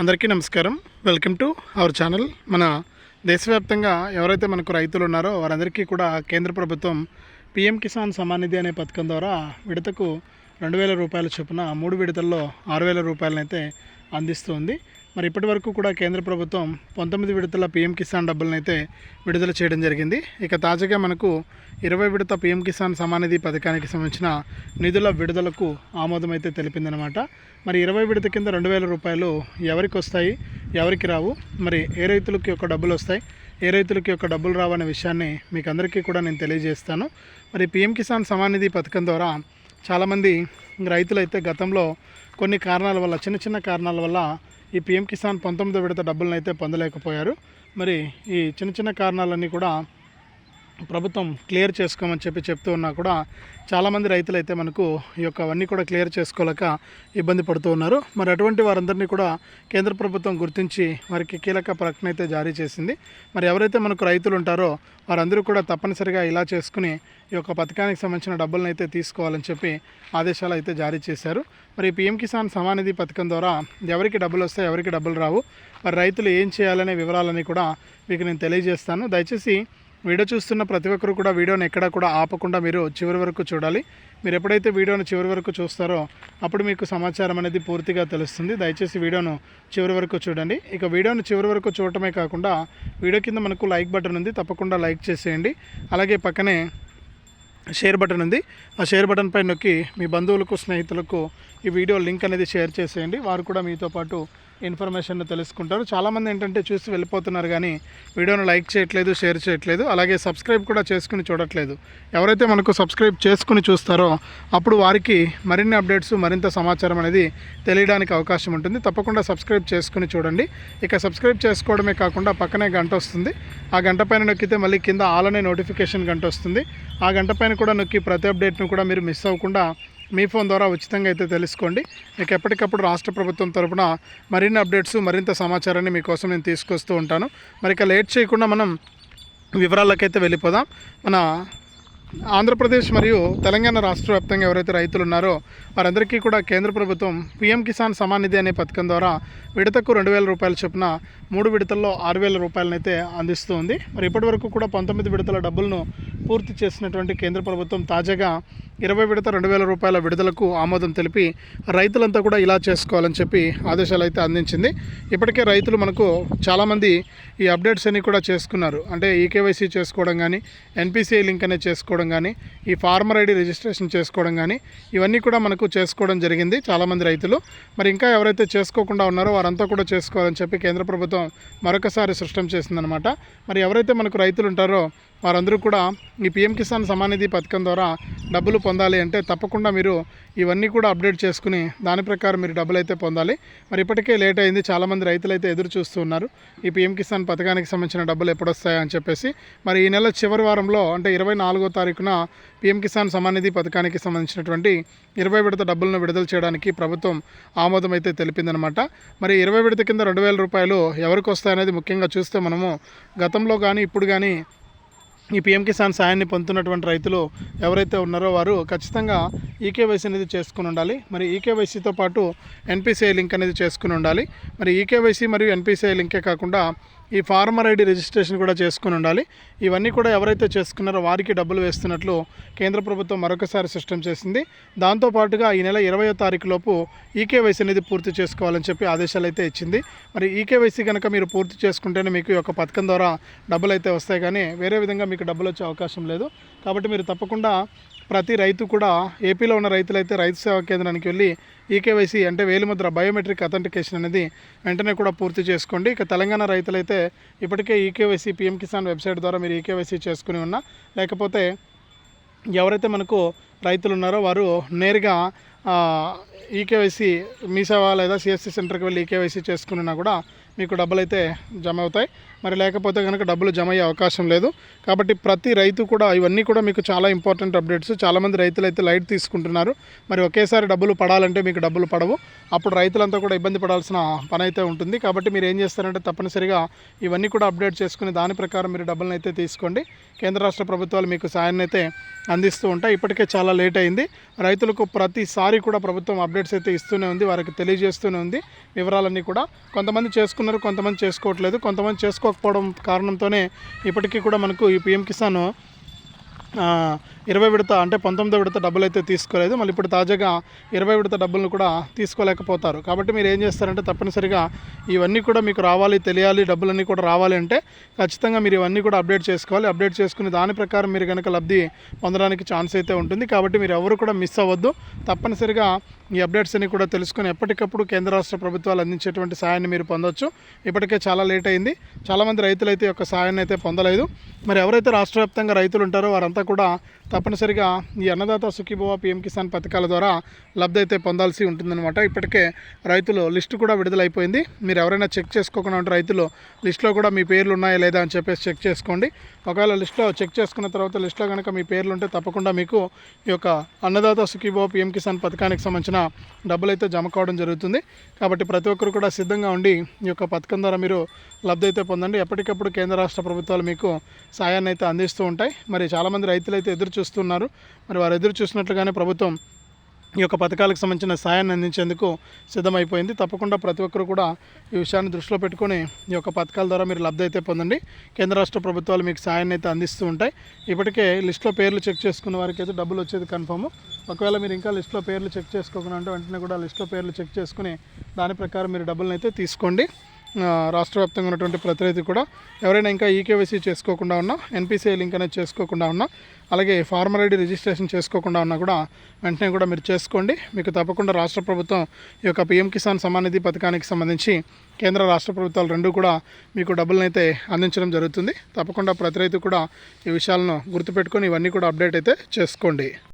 అందరికీ నమస్కారం. Welcome to our channel మన దేశవ్యాప్తంగా ఎవరైతే మనకు రైతులు ఉన్నారో వారందరికీ కూడా కేంద్ర ప్రభుత్వం పిఎం కిసాన్ సమాన్ నిధి అనే పథకం ద్వారా విడతకు రెండు వేల రూపాయల చొప్పున మూడు విడతల్లో ఆరు వేల రూపాయలనైతే అందిస్తుంది. మరి ఇప్పటి వరకు కూడా కేంద్ర ప్రభుత్వం పంతొమ్మిది విడతల పిఎం కిసాన్ డబ్బులను అయితే విడుదల చేయడం జరిగింది. ఇక తాజాగా మనకు ఇరవై విడత పిఎం కిసాన్ సమానిధి పథకానికి సంబంధించిన నిధుల విడుదలకు ఆమోదం అయితే తెలిపిందనమాట మరి ఇరవై విడత కింద రెండు వేల రూపాయలు ఎవరికి వస్తాయి ఎవరికి రావు? మరి ఏ రైతులకి యొక్క డబ్బులు వస్తాయి ఏ రైతులకి యొక్క డబ్బులు రావనే విషయాన్ని మీకు అందరికీ కూడా నేను తెలియజేస్తాను. మరి పిఎం కిసాన్ సమానిధి పథకం ద్వారా చాలామంది రైతులైతే గతంలో కొన్ని కారణాల వల్ల చిన్న చిన్న కారణాల వల్ల ఈ పిఎం కిసాన్ పంతొమ్మిదో విడత డబ్బులను అయితే పొందలేకపోయారు. మరి ఈ చిన్న చిన్న కారణాలన్నీ కూడా ప్రభుత్వం క్లియర్ చేసుకోమని చెప్పి చెప్తూ ఉన్నా కూడా చాలామంది రైతులు అయితే మనకు ఈ యొక్క అవన్నీ కూడా క్లియర్ చేసుకోలేక ఇబ్బంది పడుతూ ఉన్నారు. మరి అటువంటి వారందరినీ కూడా కేంద్ర ప్రభుత్వం గుర్తించి వారికి కీలక ప్రకటన అయితే జారీ చేసింది. మరి ఎవరైతే మనకు రైతులు ఉంటారో వారందరూ కూడా తప్పనిసరిగా ఇలా చేసుకుని ఈ యొక్క పథకానికి సంబంధించిన డబ్బులను అయితే తీసుకోవాలని చెప్పి ఆదేశాలు అయితే జారీ చేశారు. మరి పిఎం కిసాన్ సమానిధి పథకం ద్వారా ఎవరికి డబ్బులు వస్తాయి ఎవరికి డబ్బులు రావు మరి రైతులు ఏం చేయాలనే వివరాలని కూడా మీకు నేను తెలియజేస్తాను. దయచేసి వీడియో చూస్తున్న ప్రతి ఒక్కరు కూడా వీడియోని ఎక్కడా కూడా ఆపకుండా మీరు చివరి వరకు చూడాలి. మీరు ఎప్పుడైతే వీడియోను చివరి వరకు చూస్తారో అప్పుడు మీకు సమాచారం అనేది పూర్తిగా తెలుస్తుంది. దయచేసి వీడియోను చివరి వరకు చూడండి. ఇక వీడియోను చివరి వరకు చూడటమే కాకుండా వీడియో కింద మనకు లైక్ బటన్ ఉంది. తప్పకుండా లైక్ చేసేయండి. అలాగే పక్కనే షేర్ బటన్ ఉంది. ఆ షేర్ బటన్ పై నొక్కి మీ బంధువులకు స్నేహితులకు ఈ వీడియో లింక్ అనేది షేర్ చేసేయండి. వారు కూడా మీతో పాటు ఇన్ఫర్మేషన్ తెలుసుకుంటారు. చాలామంది ఏంటంటే చూసి వెళ్ళిపోతున్నారు కానీ వీడియోను లైక్ చేయట్లేదు షేర్ చేయట్లేదు. అలాగే సబ్స్క్రైబ్ కూడా చేసుకుని చూడట్లేదు. ఎవరైతే మనకు సబ్స్క్రైబ్ చేసుకుని చూస్తారో అప్పుడు వారికి మరిన్ని అప్డేట్స్ మరింత సమాచారం అనేది తెలియడానికి అవకాశం ఉంటుంది. తప్పకుండా సబ్స్క్రైబ్ చేసుకుని చూడండి. ఇక సబ్స్క్రైబ్ చేసుకోవడమే కాకుండా పక్కనే గంట వస్తుంది. ఆ గంట పైన నొక్కితే మళ్ళీ కింద ఆలనే నోటిఫికేషన్ గంట వస్తుంది. ఆ గంట పైన కూడా నొక్కి ప్రతి అప్డేట్ను కూడా మీరు మిస్ అవ్వకుండా మీ ఫోన్ ద్వారా ఉచితంగా అయితే తెలుసుకోండి. మీకు ఎప్పటికప్పుడు రాష్ట్ర ప్రభుత్వం తరపున మరిన్ని అప్డేట్స్ మరింత సమాచారాన్ని మీకోసం నేను తీసుకొస్తూ ఉంటాను. మరి ఇక లేట్ చేయకుండా మనం వివరాలకైతే వెళ్ళిపోదాం. మన ఆంధ్రప్రదేశ్ మరియు తెలంగాణ రాష్ట్ర వ్యాప్తంగా ఎవరైతే రైతులు ఉన్నారో వారందరికీ కూడా కేంద్ర ప్రభుత్వం పీఎం కిసాన్ సమాన్ నిధి అనే పథకం ద్వారా విడతకు రెండు వేల రూపాయల చొప్పున మూడు విడతల్లో ఆరు వేల రూపాయలనైతే అందిస్తూ ఉంది. మరి ఇప్పటివరకు కూడా పంతొమ్మిది విడతల డబ్బులను పూర్తి చేసినటువంటి కేంద్ర ప్రభుత్వం తాజాగా ఇరవై విడత రెండు వేల రూపాయల విడుదలకు ఆమోదం తెలిపి రైతులంతా కూడా ఇలా చేసుకోవాలని చెప్పి ఆదేశాలు అయితే అందించింది. ఇప్పటికే రైతులు మనకు చాలామంది ఈ అప్డేట్స్ అన్నీ కూడా చేసుకున్నారు. అంటే ఈకేవైసీ చేసుకోవడం కానీ ఎన్పిసిఐ లింక్ అనేది చేసుకోవడం కానీ ఈ ఫార్మర్ ఐడి రిజిస్ట్రేషన్ చేసుకోవడం కానీ ఇవన్నీ కూడా మనకు చేసుకోవడం జరిగింది చాలామంది రైతులు. మరి ఇంకా ఎవరైతే చేసుకోకుండా ఉన్నారో వారంతా కూడా చేసుకోవాలని చెప్పి కేంద్ర ప్రభుత్వం మరొకసారి సృష్టం చేసిందనమాట మరి ఎవరైతే మనకు రైతులు ఉంటారో వారందరూ కూడా ఈ పిఎం కిసాన్ సమానిధి పథకం ద్వారా డబ్బులు పొందాలి అంటే తప్పకుండా మీరు ఇవన్నీ కూడా అప్డేట్ చేసుకుని దాని ప్రకారం మీరు డబ్బులు అయితే పొందాలి. మరి ఇప్పటికే లేట్ అయింది. చాలామంది రైతులు అయితే ఎదురు చూస్తూ ఉన్నారు. ఈ పీఎం కిసాన్ పథకానికి సంబంధించిన డబ్బులు ఎప్పుడు వస్తాయని చెప్పేసి. మరి ఈ నెల చివరి వారంలో అంటే ఇరవై నాలుగో తారీఖున పీఎం కిసాన్ సమానిధి పథకానికి సంబంధించినటువంటి ఇరవై విడత డబ్బులను విడుదల చేయడానికి ప్రభుత్వం ఆమోదం అయితే తెలిపిందనమాట మరి ఇరవై విడత కింద రెండు వేల రూపాయలు ఎవరికి వస్తాయనేది ముఖ్యంగా చూస్తే మనము గతంలో కానీ ఇప్పుడు కానీ ఈ పిఎం కిసాన్ సాయాన్ని పొందుతున్నటువంటి రైతులు ఎవరైతే ఉన్నారో వారు ఖచ్చితంగా ఈకేవైసీ అనేది చేసుకుని ఉండాలి. మరి ఈకేవైసీతో పాటు ఎన్పిసిఐ లింక్ అనేది చేసుకుని ఉండాలి. మరి ఈకేవైసీ మరియు ఎన్పిసిఐ లింకే కాకుండా ఈ ఫార్మర్ ఐడి రిజిస్ట్రేషన్ కూడా చేసుకుని ఉండాలి. ఇవన్నీ కూడా ఎవరైతే చేసుకున్నారో వారికి డబ్బులు వేస్తున్నట్లు కేంద్ర ప్రభుత్వం మరొకసారి సిస్టమ్ చేసింది. దాంతోపాటుగా ఈ నెల ఇరవయో తారీఖు లోపు ఈకేవైసీ అనేది పూర్తి చేసుకోవాలని చెప్పి ఆదేశాలు అయితే ఇచ్చింది. మరి ఈకేవైసీ కనుక మీరు పూర్తి చేసుకుంటేనే మీకు ఈ యొక్క పథకం ద్వారా డబ్బులు అయితే వస్తాయి కానీ వేరే విధంగా మీకు డబ్బులు వచ్చే అవకాశం లేదు. కాబట్టి మీరు తప్పకుండా ప్రతి రైతు కూడా ఏపీలో ఉన్న రైతులైతే రైతు సేవా కేంద్రానికి వెళ్ళి ఈకేవైసీ అంటే వేలిముద్ర బయోమెట్రిక్ అథెంటికేషన్ అనేది వెంటనే కూడా పూర్తి చేసుకోండి. ఇక తెలంగాణ రైతులైతే ఇప్పటికే ఈకేవైసీ పిఎం కిసాన్ వెబ్సైట్ ద్వారా మీరు ఈకేవైసీ చేసుకుని ఉన్నా లేకపోతే ఎవరైతే మనకు రైతులు ఉన్నారో వారు నేరుగా ఈకేవైసీ మీ సేవ లేదా సిఎస్సి సెంటర్కి వెళ్ళి ఈకేవైసీ చేసుకున్నా కూడా మీకు డబ్బులు అయితే జమ అవుతాయి. మరి లేకపోతే కనుక డబ్బులు జమ అయ్యే అవకాశం లేదు. కాబట్టి ప్రతి రైతు కూడా ఇవన్నీ కూడా మీకు చాలా ఇంపార్టెంట్ అప్డేట్స్ చాలామంది రైతులు అయితే లైట్ తీసుకుంటున్నారు. మరి ఒకేసారి డబ్బులు పడాలంటే మీకు డబ్బులు పడవు. అప్పుడు రైతులంతా కూడా ఇబ్బంది పడాల్సిన పని అయితే ఉంటుంది. కాబట్టి మీరు ఏం చేస్తారంటే తప్పనిసరిగా ఇవన్నీ కూడా అప్డేట్ చేసుకుని దాని ప్రకారం మీరు డబ్బులను అయితే తీసుకోండి. కేంద్ర రాష్ట్ర ప్రభుత్వాలు మీకు సాయాన్ని అయితే అందిస్తూ ఉంటాయి. ఇప్పటికే చాలా లేట్ అయింది. రైతులకు ప్రతిసారి కూడా ప్రభుత్వం అప్డేట్స్ అయితే ఇస్తూనే ఉంది. వారికి తెలియజేస్తూనే ఉంది. వివరాలన్నీ కూడా కొంతమంది చేసుకున్నారు కొంతమంది చేసుకోవట్లేదు. కొంతమంది రాకపోవడం కారణంతోనే ఇప్పటికీ కూడా మనకు ఈ పిఎం కిసాన్ ఇరవై విడత అంటే పంతొమ్మిదో విడత డబ్బులు అయితే తీసుకోలేదు. మళ్ళీ ఇప్పుడు తాజాగా ఇరవై విడత డబ్బులను కూడా తీసుకోలేకపోతారు. కాబట్టి మీరు ఏం చేస్తారంటే తప్పనిసరిగా ఇవన్నీ కూడా మీకు రావాలి తెలియాలి డబ్బులన్నీ కూడా రావాలి అంటే ఖచ్చితంగా మీరు ఇవన్నీ కూడా అప్డేట్ చేసుకోవాలి. అప్డేట్ చేసుకుని దాని ప్రకారం మీరు కనుక లబ్ధి పొందడానికి ఛాన్స్ అయితే ఉంటుంది. కాబట్టి మీరు ఎవరు కూడా మిస్ అవ్వద్దు. తప్పనిసరిగా ఈ అప్డేట్స్ అన్ని కూడా తెలుసుకొని ఎప్పటికప్పుడు కేంద్ర రాష్ట్ర ప్రభుత్వాలు అందించేటువంటి సాయాన్ని మీరు పొందొచ్చు. ఇప్పటికే చాలా లేట్ అయింది. చాలామంది రైతులు అయితే యొక్క సహాయాన్ని అయితే పొందలేదు. మరి ఎవరైతే రాష్ట్ర వ్యాప్తంగా రైతులు ఉంటారో వారంతా కూడా తప్పనిసరిగా ఈ అన్నదాత సుఖీభవ పిఎం కిసాన్ పథకాల ద్వారా లబ్ధి అయితే పొందాల్సి ఉంటుందన్నమాట. ఇప్పటికే రైతులు లిస్టు కూడా విడుదలైపోయింది. మీరు ఎవరైనా చెక్ చేసుకోకుండా ఉంటే రైతులు లిస్టులో కూడా మీ పేర్లు ఉన్నాయా లేదా అని చెప్పేసి చెక్ చేసుకోండి. ఒకవేళ లిస్టులో చెక్ చేసుకున్న తర్వాత లిస్టులో కనుక మీ పేర్లు ఉంటే తప్పకుండా మీకు ఈ యొక్క అన్నదాత సుఖీభవ పిఎం కిసాన్ పథకానికి సంబంధించిన డబ్బులు అయితే జమ కావడం జరుగుతుంది. కాబట్టి ప్రతి ఒక్కరు కూడా సిద్ధంగా ఉండి ఈ యొక్క పథకం ద్వారా మీరు లబ్ధి అయితే పొందండి. ఎప్పటికప్పుడు కేంద్ర రాష్ట్ర ప్రభుత్వాలు మీకు సాయాన్ని అయితే అందిస్తూ ఉంటాయి. మరి చాలామంది రైతులు అయితే ఎదురు చూస్తున్నారు. మరి వారు ఎదురు చూసినట్లుగానే ప్రభుత్వం ఈ యొక్క పథకాలకు సంబంధించిన సాయాన్ని అందించేందుకు సిద్ధమైపోయింది. తప్పకుండా ప్రతి ఒక్కరు కూడా ఈ విషయాన్ని దృష్టిలో పెట్టుకొని ఈ యొక్క పథకాల ద్వారా మీరు లబ్ధి అయితే పొందండి. కేంద్ర రాష్ట్ర ప్రభుత్వాలు మీకు సాయాన్ని అయితే అందిస్తూ ఉంటాయి. ఇప్పటికే లిస్ట్లో పేర్లు చెక్ చేసుకున్న వారికి అయితే డబ్బులు వచ్చేది కన్ఫర్మ్ ఒకవేళ మీరు ఇంకా లిస్ట్లో పేర్లు చెక్ చేసుకోకుండా అంటే వెంటనే కూడా లిస్ట్లో పేర్లు చెక్ చేసుకుని దాని ప్రకారం మీరు డబ్బులను అయితే తీసుకోండి. రాష్ట్ర వ్యాప్తంగా ఉన్నటువంటి ప్రతి రైతు కూడా ఎవరైనా ఇంకా ఈకేవైసీ చేసుకోకుండా ఉన్నా ఎన్పిసిఐ లింక్ అనేది చేసుకోకుండా ఉన్నా అలాగే ఫార్మర్ ఐడి రిజిస్ట్రేషన్ చేసుకోకుండా ఉన్నా కూడా వెంటనే కూడా మీరు చేసుకోండి. మీకు తప్పకుండా రాష్ట్ర ప్రభుత్వం ఈ యొక్క పిఎం కిసాన్ సమానిధి నిధి పథకానికి సంబంధించి కేంద్ర రాష్ట్ర ప్రభుత్వాలు రెండు కూడా మీకు డబ్బులనైతే అయితే అందించడం జరుగుతుంది. తప్పకుండా ప్రతి రైతు కూడా ఈ విషయాలను గుర్తుపెట్టుకొని ఇవన్నీ కూడా అప్డేట్ అయితే చేసుకోండి.